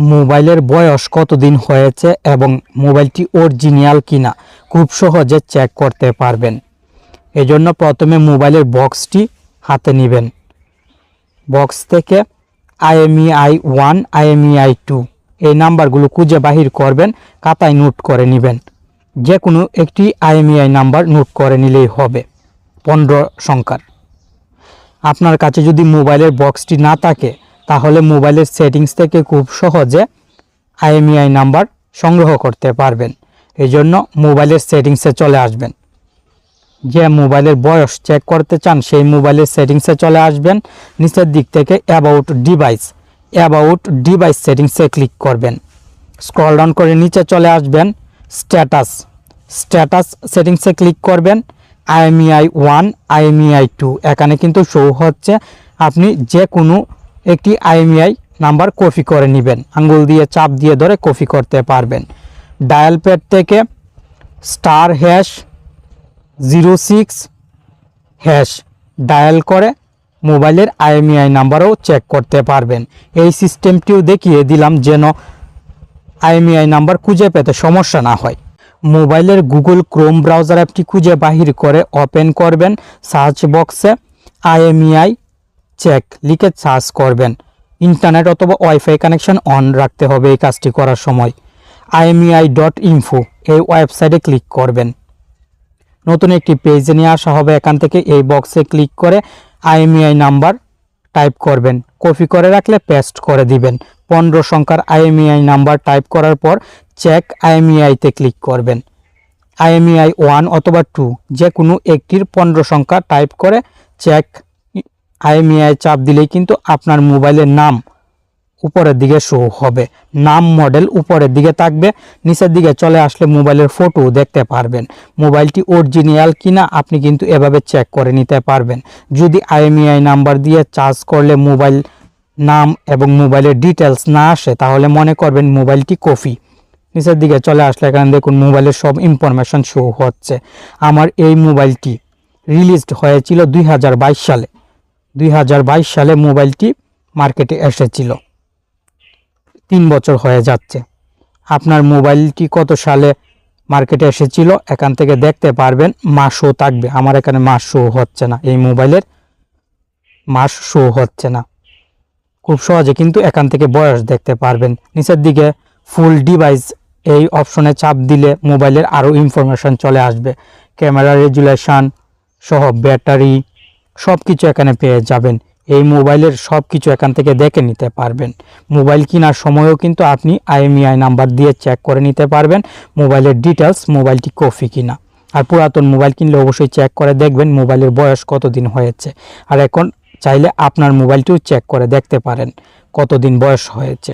মোবাইলের বয়স কতদিন হয়েছে এবং মোবাইলটি অরিজিনাল কিনা খুব সহজে চেক করতে পারবেন। এজন্য প্রথমে মোবাইলের বক্সটি হাতে নেবেন। বক্স থেকে আইএমইআই ওয়ান আইএমইআই টু এই নাম্বারগুলো খুঁজে বাহির করবেন, খাতায় নোট করে নেবেন। যে কোনো একটি আইএমইআই নাম্বার নোট করে নিলেই হবে, পনেরো সংখ্যার। আপনার কাছে যদি মোবাইলের বক্সটি না থাকে তাহলে মোবাইলের সেটিংস থেকে খুব সহজে আইএমইআই নাম্বার সংগ্রহ করতে পারবেন। এই জন্য মোবাইলের সেটিংসে চলে আসবেন। যে মোবাইলের বয়স চেক করতে চান, সেই মোবাইলের সেটিংসে চলে আসবেন। নিচের দিক থেকে অ্যাবাউট ডিভাইস অ্যাবাউট ডিভাইস সেটিংসে ক্লিক করবেন। স্ক্রল ডাউন করে নিচে চলে আসবেন স্ট্যাটাস স্ট্যাটাস সেটিংসে ক্লিক করবেন, আইএমইআই ওয়ান আইএমইআই টু এখানে কিন্তু শো হচ্ছে আপনি যে কোনো একটি আইএমইআই নাম্বার কপি করে নেবেন। আঙ্গুল দিয়ে চাপ দিয়ে ধরে কপি করতে পারবেন। ডায়াল প্যাড থেকে star hash zero six hash dial করে মোবাইলের আইএমইআই নাম্বারও চেক করতে পারবেন। এই সিস্টেমটিও দেখিয়ে দিলাম যেন আইএমইআই নাম্বার খুঁজে পেতে সমস্যা না হয়। মোবাইলের গুগল ক্রোম ব্রাউজার অ্যাপটি খুঁজে বাহির করে ওপেন করবেন। সার্চ বক্সে আইএমইআই চেক লিখে সার্চ করবেন। ইন্টারনেট অথবা ওয়াইফাই কানেকশন অন রাখতে হবে এই কাজটি করার সময়। আইএমইআই ডট ইনফো এই ওয়েবসাইটে ক্লিক করবেন। নতুন একটি পেজে নিয়ে আসা হবে, এখান থেকে এই বক্সে ক্লিক করে আইএমইআই নাম্বার টাইপ করবেন। কপি করে রাখলে পেস্ট করে দিবেন। পনেরো সংখ্যার আইএমইআই নাম্বার টাইপ করার পর চেক আইএমইআইতে ক্লিক করবেন। আইএমইআই ওয়ান অথবা টু যে কোনো একটির পনেরো সংখ্যা টাইপ করে চেক আইএমইআই চাপ দিলেই কিন্তু আপনার মোবাইলের নাম উপরের দিকে শো হবে। নাম মডেল উপরের দিকে থাকবে, নিচের দিকে চলে আসলে মোবাইলের ফটো দেখতে পারবেন। মোবাইলটি অরিজিনাল কিনা আপনি কিন্তু এভাবে চেক করে নিতে পারবেন। যদি আইএমইআই নাম্বার দিয়ে চার্জ করলে মোবাইল নাম এবং মোবাইলের ডিটেলস না আসে, তাহলে মনে করবেন মোবাইলটি কপি। নিচের দিকে চলে আসলে এখানে দেখুন মোবাইলের সব ইনফরমেশন শো হচ্ছে। আমার এই মোবাইলটি রিলিজড হয়েছিল দুই হাজার বাইশ সালে। দুই হাজার বাইশ সালে মোবাইলটি মার্কেটে এসেছিল। তিন বছর হয়ে যাচ্ছে। আপনার মোবাইলটি কত সালে মার্কেটে এসেছিল এখান থেকে দেখতে পারবেন মাস শো থাকবে। আমার এখানে মাস শো হচ্ছে না। এই মোবাইলের মাস শো হচ্ছে না। খুব সহজে কিন্তু এখান থেকে বয়স দেখতে পারবেন। নিচের দিকে ফুল ডিভাইস এই অপশনে চাপ দিলে মোবাইলের আরও ইনফরমেশন চলে আসবে। ক্যামেরা রেজুলেশন সহ ব্যাটারি সব কিছু এখানে পেয়ে যাবেন। এই মোবাইলের সব কিছু এখান থেকে দেখে নিতে পারবেন। মোবাইল কেনার সময়ও কিন্তু আপনি আইএমইআই নাম্বার দিয়ে চেক করে নিতে পারবেন মোবাইলের ডিটেলস মোবাইলটি কফি কিনা। আর পুরাতন মোবাইল কিনলে অবশ্যই চেক করে দেখবেন মোবাইলের বয়স কতদিন হয়েছে। আর এখন চাইলে আপনার মোবাইলটিও চেক করে দেখতে পারেন কতদিন বয়স হয়েছে।